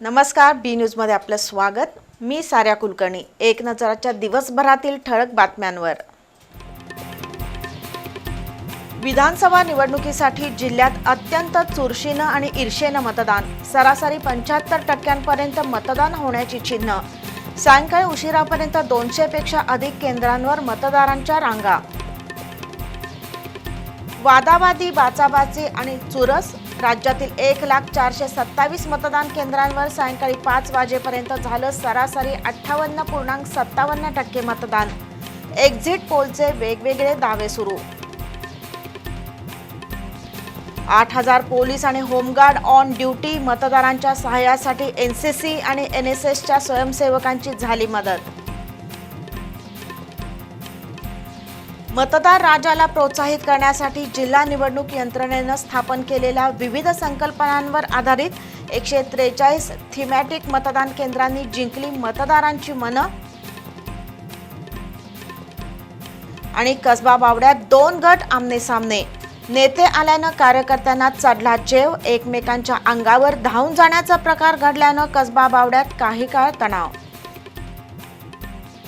नमस्कार बी न्यूजमध्ये आपलं स्वागत. मी साऱ्या कुलकर्णी. एक नजराच्या दिवसभरातील ठळक बातम्यांवर. विधानसभा निवडणुकीसाठी जिल्ह्यात अत्यंत चुरशीनं आणि ईर्षेनं मतदान. सरासरी पंच्याहत्तर टक्क्यांपर्यंत मतदान होण्याची चिन्ह. सायंकाळी उशिरापर्यंत दोनशेपेक्षा अधिक केंद्रांवर मतदारांच्या रांगा. वादावादी बाचाबाची आणि चुरस. राज्यातील एक लाख चारशे सत्तावीस मतदान केंद्रांवर सायंकाळी पाच वाजेपर्यंत झालं सरासरी अठ्ठावन्न पूर्णांक सत्तावन्न टक्के मतदान. एक्झिट पोलचे वेगवेगळे दावे सुरू. आठ हजार पोलीस आणि होमगार्ड ऑन ड्युटी मतदारांच्या सहाय्यासाठी एन सी सी आणि एन एस एसच्या स्वयंसेवकांची झाली मदत. मतदार राजाला प्रोत्साहित करण्यासाठी जिल्हा निवडणूक यंत्रणेनं स्थापन केलेल्या विविध संकल्पनांवर आधारित एकशे त्रेचाळीस थिमॅटिक मतदान केंद्रांनी जिंकली मतदारांची मनं. आणि कसबा बावड्यात दोन गट आमने सामने नेते आल्यानं कार्यकर्त्यांना चढला चेव एकमेकांच्या अंगावर धावून जाण्याचा प्रकार घडल्यानं कसबा बावड्यात काही काळ तणाव.